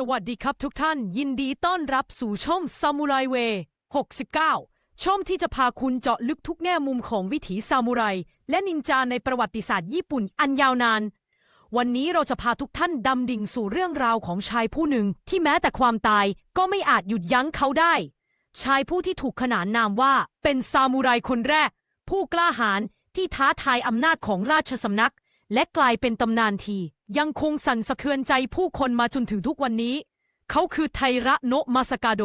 สวัสดีครับทุกท่าน ยินดีต้อนรับสู่ช่องซามูไรเวย์69 ช่องที่จะพาคุณเจาะลึกทุกแง่มุมของวิถีซามูไร และนินจาในประวัติศาสตร์ญี่ปุ่นอันยาวนาน วันนี้เราจะพาทุกท่านดำดิ่งสู่เรื่องราวของชายผู้หนึ่ง ที่แม้แต่ความตายก็ไม่อาจหยุดยั้งเขาได้ ชายผู้ที่ถูกขนานนามว่าเป็นซามูไรคนแรก ผู้กล้าหาญที่ท้าทายอำนาจของราชสำนัก และกลายเป็นตำนานที ยังคงสั่นสะเทือนใจผู้คนมาจนถึงทุกวันนี้ เขาคือไทระโนะมาสกาโด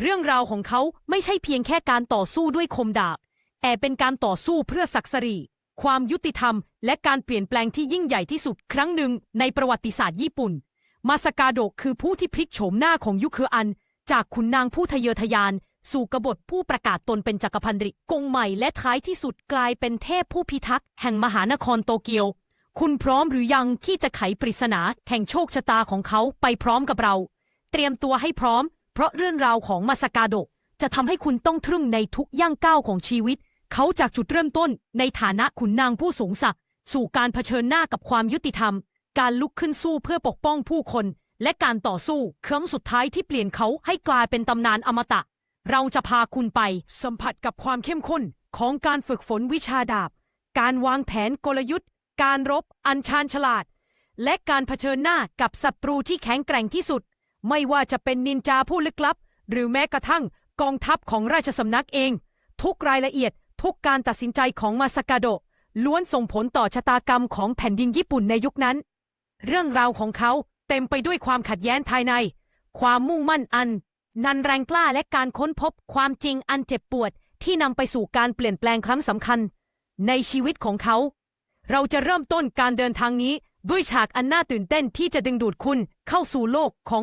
เรื่องราวของเขาไม่ใช่เพียงแค่การต่อสู้ด้วยคมดาบ แต่เป็นการต่อสู้เพื่อศักดิ์ศรี ความยุติธรรม และการเปลี่ยนแปลงที่ยิ่งใหญ่ที่สุดครั้งหนึ่งในประวัติศาสตร์ญี่ปุ่น มาสกาโดคือผู้ที่พลิกโฉมหน้าของยุคเออัน จากขุนนางผู้ทะเยอทะยาน สู่กบฏผู้ประกาศตนเป็นจักรพันธ์ริกงใหม่และท้ายที่สุดกลายเป็นเทพผู้พิทักษ์แห่งมหานครโตเกียว คุณพร้อมหรือยังที่จะไขปริศนาแห่งโชคชะตาของเขาไปพร้อมกับเรา เตรียมตัวให้พร้อม เพราะเรื่องราวของมาสกาโดะจะทำให้คุณต้องทึ่งในทุกย่างก้าวของชีวิต เขาจากจุดเริ่มต้นในฐานะขุนนางผู้สูงศักดิ์สู่การเผชิญหน้ากับความยุติธรรม การลุกขึ้นสู้เพื่อปกป้องผู้คน และการต่อสู้ครั้งสุดท้ายที่เปลี่ยนเขาให้กลายเป็นตำนานอมตะ เราจะพาคุณไปสัมผัสกับความเข้มข้นของการฝึกฝนวิชาดาบ การวางแผนกลยุทธ์ การรบอันชาญฉลาด และการเผชิญหน้ากับศัตรูที่แข็งแกร่งที่สุด ไม่ว่าจะเป็นนินจาผู้ลึกลับ หรือแม้กระทั่งกองทัพของราชสำนักเอง ทุกรายละเอียดทุกการตัดสินใจของมาสกาโดล้วนส่งผลต่อชะตากรรมของแผ่นดินญี่ปุ่นในยุคนั้น เรื่องราวของเขาเต็มไปด้วยความขัดแย้งภายใน ความมุ่งมั่นอัน นันแรงกล้าและการค้นพบความจริงอันเจ็บปวดที่นำไปสู่การเปลี่ยนแปลงครั้งสำคัญ ในชีวิตของเขา เราจะเริ่มต้นการเดินทางนี้ด้วยฉากอันน่าตื่นเต้นที่จะดึงดูดคุณเข้าสู่โลกของ